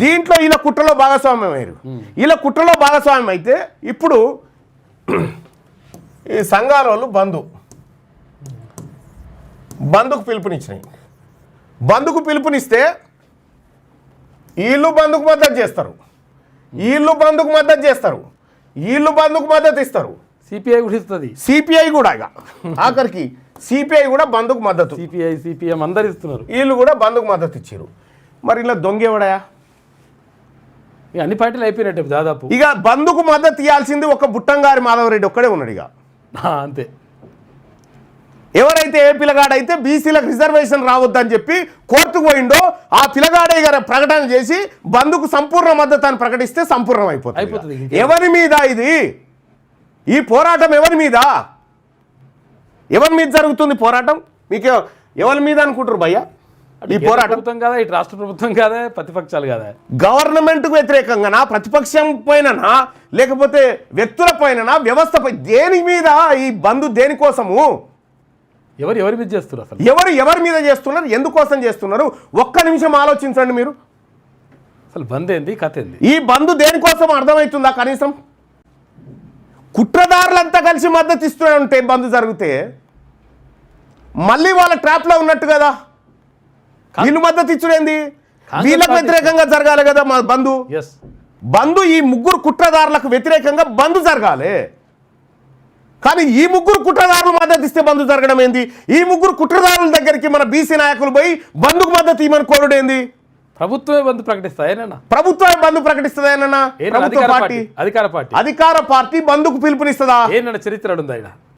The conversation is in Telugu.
దీంట్లో వీళ్ళ కుట్రలో భాగస్వామ్యం అయ్యారు వీళ్ళ కుట్రలో భాగస్వామ్యం అయితే ఇప్పుడు ఈ సంఘాల వాళ్ళు బంధు. బంధుకు పిలుపునిచ్చినాయి. బంధుకు పిలుపునిస్తే వీళ్ళు బంధుకు మద్దతు చేస్తారు. వీళ్ళు బంధుకు మద్దతు చేస్తారు. వీళ్ళు బంధుకు మద్దతు ఇస్తారు. సిపిఐ కూడా ఇస్తుంది. సిపిఐ కూడా ఇక. ఆఖరికి సిపిఐ కూడా బంధుకు మద్దతు. సిపిఐ సిపిఎం అందరు ఇస్తున్నారు. వీళ్ళు కూడా బంధుకు మద్దతు ఇచ్చారు మరి ఇలా దొంగేవాడయా ఇక అన్ని పార్టీలు అయిపోయినట్టే దాదాపు. ఇక బంధుకు మద్దతు ఇవ్వాల్సింది ఒక బుట్టంగారి మాధవరెడ్డి ఒక్కడే ఉన్నాడు ఇక. అంతే. ఎవరైతే ఏ పిల్లగాడైతే బీసీలకు రిజర్వేషన్ రావద్దని చెప్పి కోర్టుకు పోయిండో ఆ పిల్లగాడే గారు ప్రకటన చేసి బంధుకు సంపూర్ణ మద్దతు అని ప్రకటిస్తే సంపూర్ణం అయిపోతుంది. ఎవరి మీద ఇది? ఈ పోరాటం ఎవరి మీద? ఎవరి మీద జరుగుతుంది పోరాటం? మీకు ఎవరి మీద అనుకుంటారు భయ్య? ఈ పోరాటం. ప్రభుత్వం కాదా ఇటు రాష్ట్ర ప్రభుత్వం కాదా ప్రతిపక్షాలు కాదా? గవర్నమెంట్కు వ్యతిరేకంగానా ప్రతిపక్షం పైననా లేకపోతే వ్యక్తుల పైననా వ్యవస్థపై దేని మీద ఈ బంధు దేనికోసము? ఎవరు ఎవరి మీద చేస్తారు అసలు? ఎవరు ఎవరి మీద చేస్తున్నారు? ఎందుకోసం చేస్తున్నారు? ఒక్క నిమిషం ఆలోచించండి మీరు. అసలు బంద్ ఏంది కథ ఏంది? ఈ బంధు దేనికోసం అర్థమవుతుందా కనీసం? కుట్రదారులంతా కలిసి మద్దతు ఇస్తూనే ఉంటే బంధు జరిగితే మళ్ళీ వాళ్ళ ట్రాప్లో ఉన్నట్టు కదా? వీళ్ళు మద్దతు ఇచ్చుడేంది వీళ్ళకి వ్యతిరేకంగా జరగాలి కదా మా బంధు? బంధు ఈ ముగ్గురు కుట్రదారులకు వ్యతిరేకంగా బంధు జరగాలి. కానీ ఈ ముగ్గురు కుట్రదారులు మద్దతు ఇస్తే బంధు జరగడం ఏంది? ఈ ముగ్గురు కుట్రదారుల దగ్గరికి మన బీసీ నాయకులు పోయి బంధుకు మద్దతు ఇవ్వమని కోరుడేంది ప్రభుత్వమే బంద్ ప్రకటిస్తాయేనా ప్రభుత్వం బంధు ప్రకటిస్తుందేనన్నా ప్రభుత్వ అధికార పార్టీ. అధికార పార్టీ. అధికార పార్టీ బంధుకు పిలుపునిస్తుందా? ఏంటన్న చరిత్ర ఉంది